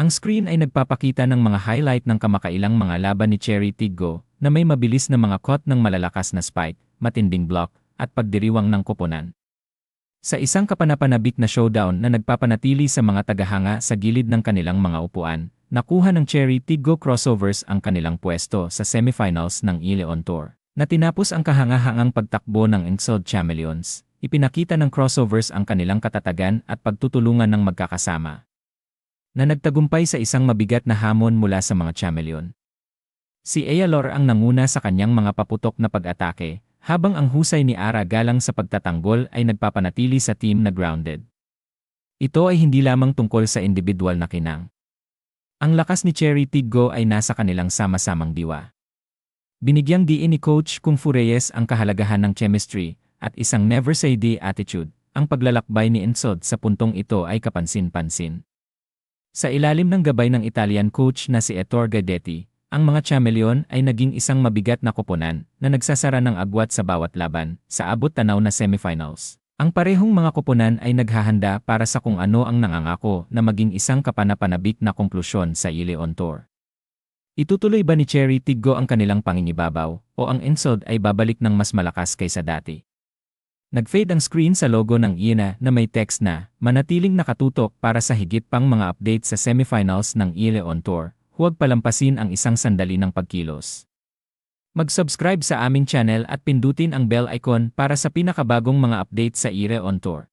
Ang screen ay nagpapakita ng mga highlight ng kamakailang mga laban ni Cherry Tiggo na may mabilis na mga cut ng malalakas na spike, matinding block, at pagdiriwang ng koponan. Sa isang kapanapanabik na showdown na nagpapanatili sa mga tagahanga sa gilid ng kanilang mga upuan, nakuha ng Cherry Tiggo crossovers ang kanilang pwesto sa semifinals ng Ileon Tour. Na tinapos ang kahangahangang pagtakbo ng Enxod Chameleons, ipinakita ng crossovers ang kanilang katatagan at pagtutulungan ng magkakasama. Na nagtagumpay sa isang mabigat na hamon mula sa mga chameleon. Si Ayalor ang nanguna sa kanyang mga paputok na pag-atake, habang ang husay ni Ara galang sa pagtatanggol ay nagpapanatili sa team na grounded. Ito ay hindi lamang tungkol sa individual na kinang. Ang lakas ni Cherry Tiggo ay nasa kanilang sama-samang diwa. Binigyang diin ni Coach Kung Fu Reyes ang kahalagahan ng chemistry at isang never say die attitude. Ang paglalakbay ni Ensod sa puntong ito ay kapansin-pansin. Sa ilalim ng gabay ng Italian coach na si Ettore Gadetti, ang mga chameleon ay naging isang mabigat na koponan na nagsasara ng agwat sa bawat laban sa abot tanaw na semifinals. Ang parehong mga koponan ay naghahanda para sa kung ano ang nangangako na maging isang kapanapanabik na konklusyon sa Ileon Tour. Itutuloy ba ni Cherry Tiggo ang kanilang pangingibabaw o ang Ensod ay babalik ng mas malakas kaysa dati? Nag-fade ang screen sa logo ng INA na may text na, manatiling nakatutok para sa higit pang mga update sa semifinals ng Ileon Tour, huwag palampasin ang isang sandali ng pagkilos. Mag-subscribe sa aming channel at pindutin ang bell icon para sa pinakabagong mga update sa Ileon Tour.